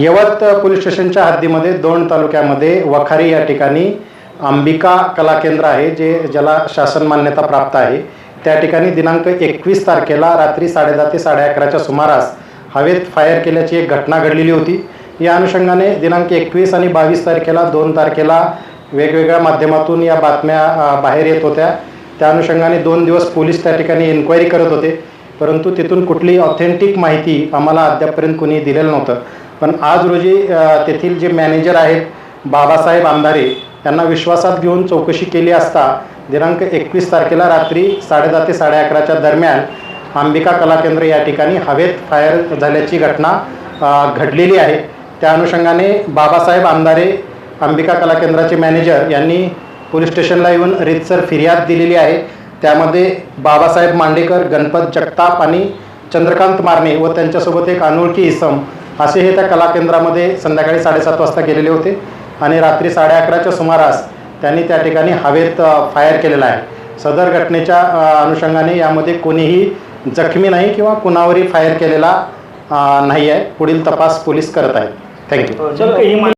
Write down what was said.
यवत police स्टेशनच्या हद्दीमध्ये दोन तालुक्यामध्ये वखारी या ठिकाणी अंबिका कला केंद्र आहे जे ज्याला शासन मान्यता प्राप्त आहे. त्या ठिकाणी दिनांक एकवीस तारखेला रात्री साडेदहा ते साडे अकराच्या सुमारास हवेत फायर केल्याची एक घटना घडलेली होती. या अनुषंगाने दिनांक एकवीस आणि बावीस तारखेला दोन तारखेला वेगवेगळ्या माध्यमातून या बातम्या बाहेर येत होत्या. त्या अनुषंगाने दोन दिवस पोलीस त्या ठिकाणी इन्क्वायरी करत होते. परंतु तिथून कुठली ऑथेंटिक माहिती आम्हाला अद्यापपर्यंत कुणी दिलेलं नव्हतं. पण आज रोजी तेथील जे मॅनेजर आहेत बाबासाहेब आमदारे त्यांना विश्वासात घेऊन चौकशी केली असता दिनांक एकवीस तारखेला रात्री साडेदहा ते साडे अकराच्या दरम्यान अंबिका कला केंद्र या ठिकाणी हवेत फायर झाल्याची घटना घडलेली आहे. त्या अनुषंगाने बाबासाहेब आमदारे अंबिका कला केंद्राचे मॅनेजर यांनी पोलीस स्टेशनला येऊन रितसर फिर्याद दिलेली आहे. त्यामध्ये बाबासाहेब मांडेकर गणपत जगताप आणि चंद्रकांत मारणे व त्यांच्यासोबत एक अनोळखी इसम असे हे त्या कला केंद्रामध्ये संध्याकाळी साडेसात वाजता गेलेले होते. आणि रात्री साडे अकराच्या सुमारास त्यांनी त्या ठिकाणी हवेत फायर केलेला आहे. सदर घटनेच्या अनुषंगाने यामध्ये कोणीही जखमी नाही किंवा कुणावरही फायर केलेला नाही आहे पुढील तपास पोलीस करत आहेत. थँक्यू